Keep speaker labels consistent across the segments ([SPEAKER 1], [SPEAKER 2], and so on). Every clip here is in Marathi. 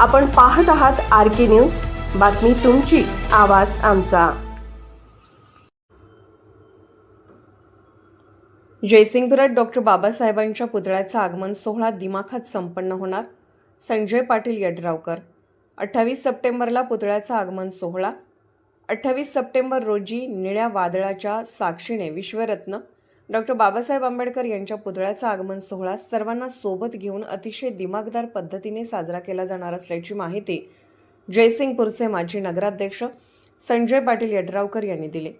[SPEAKER 1] आपण पाहत आहात आर के न्यूज. बातमी तुमची आवाज आमचा. जयसिंगपुरात डॉक्टर बाबासाहेबांच्या पुतळ्याचा आगमन सोहळा दिमाखात संपन्न होणार संजय पाटील यड्रावकर. अठ्ठावीस सप्टेंबरला पुतळ्याचा आगमन सोहळा. अठ्ठावीस सप्टेंबर रोजी निळ्या वादळाच्या साक्षीने विश्वरत्न डॉक्टर बाबासाहेब आंबेडकर यांच्या पुतळ्याचा आगमन सोहळा सर्वांना सोबत घेऊन अतिशय दिमागदार पद्धतीने साजरा केला जाणार असल्याची माहिती जयसिंगपूरचे माजी नगराध्यक्ष संजय पाटील यड्रावकर यांनी दिली.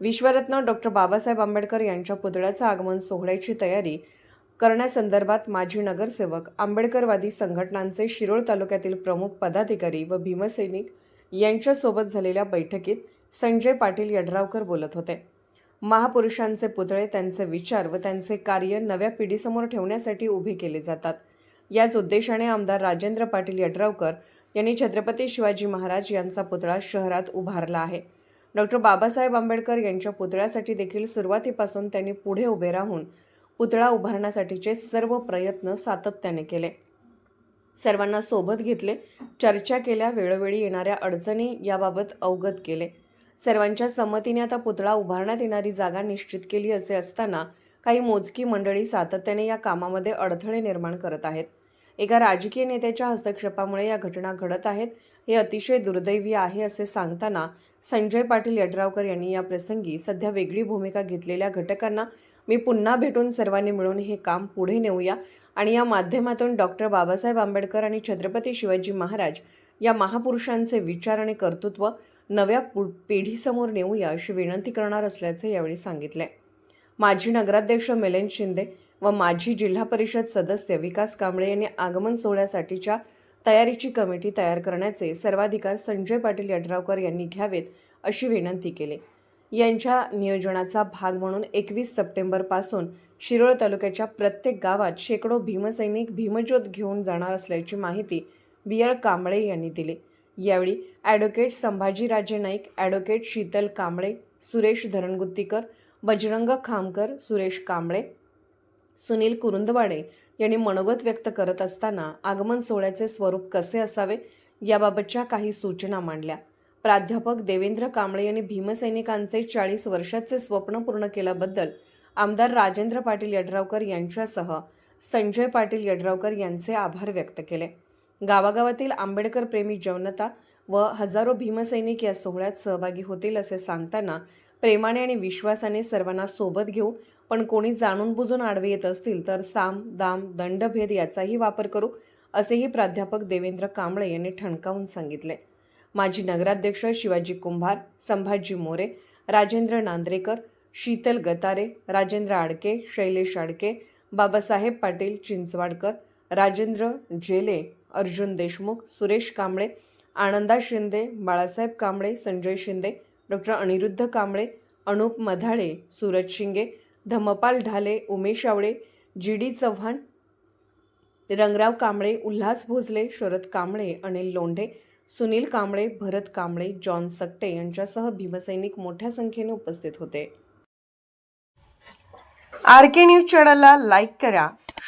[SPEAKER 1] विश्वरत्न डॉक्टर बाबासाहेब आंबेडकर यांच्या पुतळ्याचा आगमन सोहळ्याची तयारी करण्यासंदर्भात माजी नगरसेवक आंबेडकरवादी संघटनांचे शिरोळ तालुक्यातील प्रमुख पदाधिकारी व भीमसैनिक यांच्यासोबत झालेल्या बैठकीत संजय पाटील यड्रावकर बोलत होते. महापुरुषांचे पुतळे त्यांचे विचार व त्यांचे कार्य नव्या पिढीसमोर ठेवण्यासाठी उभे केले जातात. याच उद्देशाने आमदार राजेंद्र पाटील यड्रावकर यांनी छत्रपती शिवाजी महाराज यांचा पुतळा शहरात उभारला आहे. डॉक्टर बाबासाहेब आंबेडकर यांच्या पुतळ्यासाठी देखील सुरुवातीपासून त्यांनी पुढे उभे राहून पुतळा उभारण्यासाठीचे सर्व प्रयत्न सातत्याने केले. सर्वांना सोबत घेतले चर्चा केल्या वेळोवेळी येणाऱ्या अडचणी याबाबत अवगत केले. सर्वांच्या संमतीने आता पुतळा उभारण्यात येणारी जागा निश्चित केली असे असताना काही मोजकी मंडळी सातत्याने या कामामध्ये अडथळे निर्माण करत आहेत. एका राजकीय नेत्याच्या हस्तक्षेपामुळे या घटना घडत आहेत हे अतिशय दुर्दैवी आहे असे सांगताना संजय पाटील यड्रावकर यांनी या प्रसंगी सध्या वेगळी भूमिका घेतलेल्या घटकांना मी पुन्हा भेटून सर्वांनी मिळून हे काम पुढे नेऊया आणि या माध्यमातून डॉक्टर बाबासाहेब आंबेडकर आणि छत्रपती शिवाजी महाराज या महापुरुषांचे विचार आणि कर्तृत्व नव्या पु- पिढीसमोर नेऊया अशी विनंती करणार असल्याचे यावेळी सांगितले माजी नगराध्यक्ष मिलिंद शिंदे व माजी जिल्हा परिषद सदस्य विकास कांबळे यांनी आगमन सोहळ्यासाठीच्या तयारीची कमिटी तयार करण्याचे सर्वाधिकार संजय पाटील यड्रावकर यांनी घ्यावेत अशी विनंती केली. यांच्या नियोजनाचा भाग म्हणून एकवीस सप्टेंबरपासून शिरोळ तालुक्याच्या प्रत्येक गावात शेकडो भीमसैनिक भीमज्योत घेऊन जाणार असल्याची माहिती बी आर कांबळे यांनी दिली. यावेळी ॲडव्होकेट संभाजीराजे नाईक ॲडव्होकेट शीतल कांबळे सुरेश धरणगुत्तीकर बजरंग खामकर सुरेश कांबळे सुनील कुरुंदवाडे यांनी मनोगत व्यक्त करत असताना आगमन सोहळ्याचे स्वरूप कसे असावे याबाबतच्या काही सूचना मांडल्या. प्राध्यापक देवेंद्र कांबळे यांनी भीमसैनिकांचे चाळीस वर्षाचे स्वप्न पूर्ण केल्याबद्दल आमदार राजेंद्र पाटील यड्रावकर यांच्यासह संजय पाटील यड्रावकर यांचे आभार व्यक्त केले. गावागावातील आंबेडकर प्रेमी जनता व हजारो भीमसैनिक या सोहळ्यात सहभागी होतील असे सांगताना प्रेमाने आणि विश्वासाने सर्वांना सोबत घेऊ पण कोणी जाणून बुजून आडवे येत असतील तर साम दाम दंडभेद याचाही वापर करू असेही प्राध्यापक देवेंद्र कांबळे यांनी ठणकावून सांगितले. माजी नगराध्यक्ष शिवाजी कुंभार Sambhaji More Rajendra नांद्रेकर Sheetal गतारे Rajendra Adke Shailesh Adke Babasaheb Patil Chinchwadkar Rajendra Jele Arjun Deshmukh Suresh Kamble Ananda Shinde Balasaheb Kamble Sanjay Shinde doctor Aniruddha Kamble Anup Madhale Suraj Shinge Dhampal Dhale Umesh Awale G D Chavan Rangrao Kamble Ulhas Bhojale Sharad Kamble Anil Londhe Sunil Kamble Bharat Kamble John Sakate यांच्यासह भीमसैनिक मोठ्या संख्येने उपस्थित होते. आर के न्यूज चॅनलला लाईक करा.